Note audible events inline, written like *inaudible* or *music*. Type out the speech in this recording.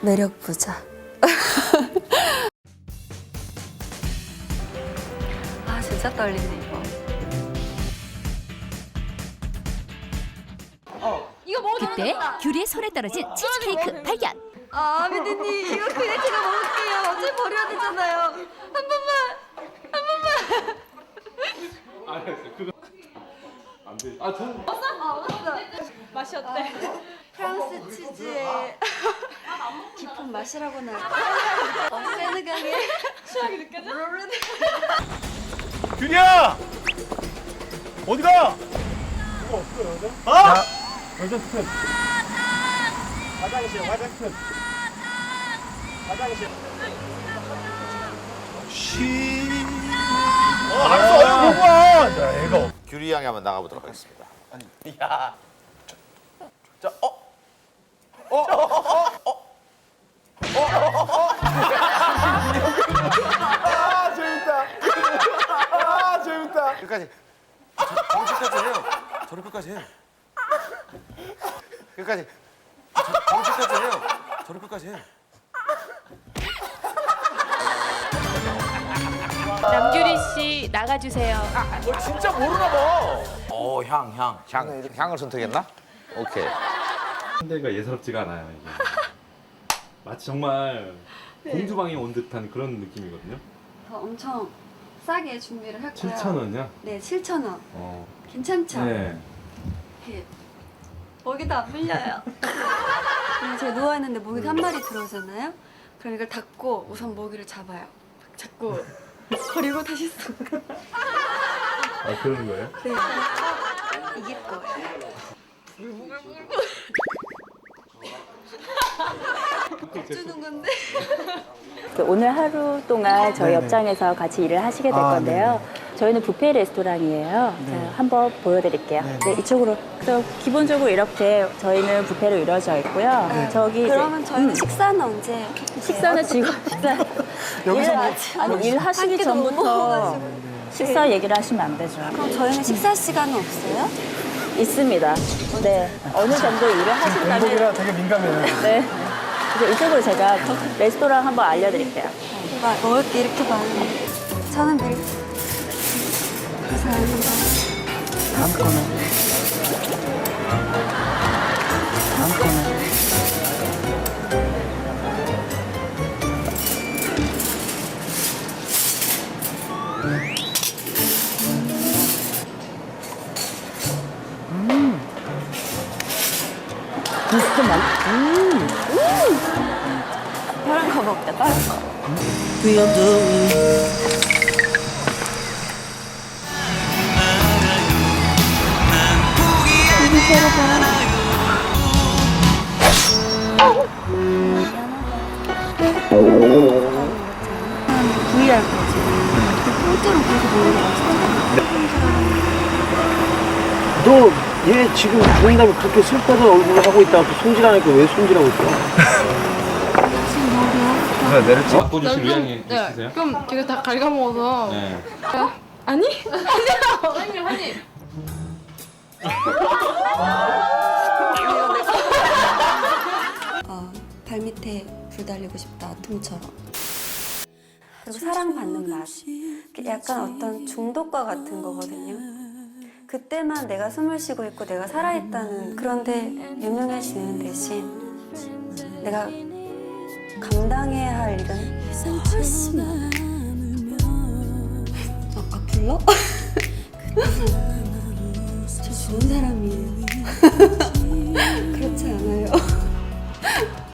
매력 부자. *laughs* 아 진짜 떨리네 이거. 그때 귤이의 손에 떨어진 치즈케이크 발견. 아 아비디님 이거 그냥 제가 먹을게요. 어차피 버려야 되잖아요. 한 번만. 맛이 어때? 프랑스 치즈의 깊은 맛이라고나 할까? 어, 세느강의 취향이 느껴져? 균이야! 어디가? 아! 여자 스텝. 화장실, 화장실. 화장실. 쉬. 어, 알았어, 어이, 공부한. 자, 이거. 규리 양이 한번 나가보도록 하겠습니다. 야. 자, 어? 아, 재밌다. 아, 재밌다. 끝까지. 저, 저 끝까지 해요. 저를 끝까지 해요. 끝까지. 저, 저 끝까지 해요. 저를 끝까지 해요. 남규리 씨 나가주세요. 어, 진짜 모르나 봐. 오, 향, 향. 향, 향을 선택했나? 오케이. 상대가 예사롭지가 않아요 이게 *laughs* 마치 정말 공주방에 온 듯한 그런 느낌이거든요 저 엄청 싸게 준비를 했고요. 7천 원이요? 네, 7천 원. 어. 괜찮죠? 네. 이렇게 모기도 안 물려요. 그리고 제가 누워 있는데 모기가 한 마리 들어오잖아요. 그럼 이걸 닫고 우선 모기를 잡아요. 잡고 버리고 다시 쏙. 아 그런 거예요? 네. 이길 거예요. 주는 건데. *laughs* 그 오늘 하루 동안 저희 업장에서 같이 일을 하시게 될 건데요. 저희는 뷔페 레스토랑이에요. 자, 한번 보여드릴게요. 네, 이쪽으로. 그래서 기본적으로 이렇게 저희는 뷔페로 이루어져 있고요. 저기 이제 그러면 저희는 식사는 언제? 식사는 *laughs* 지금 식사 여기서 일, 뭐- 아니 일 하시기 전부터 먹어가지고. 식사 얘기를 하시면 안 되죠. 그럼 저희는 식사 시간은 없어요? 있습니다. 네, 어느 정도 일을 하신다면 되게 민감해요. 네. 이제 이쪽으로 제가 레스토랑 한번 알려드릴게요. 막 먹을 게 이렇게 많은데. 저는 밀. 감사합니다. 다 른 거 먹자, 다른 거. 구이할 거지. 통째로 그렇게 먹는 거 없어. 너 얘 지금 죽는다면 그렇게 슬퍼서 얼굴을 하고 있다가 또 손질하니까 왜 손질하고 있어? 바꿔주실 의향이 있으세요? 그럼 제가 다 갉아먹어서 네. 아니? 아니야. 선생님 한 입. 어, 발밑에 불 달리고 싶다 아톰처럼 그리고 사랑받는 맛 약간 어떤 중독과 같은 거거든요 그때만 내가 숨을 쉬고 있고 내가 살아있다는 그런데 유명해지는 대신 내가 감당해야 할 일은 훨씬 아까 불러? *laughs* 저 좋은 사람이에요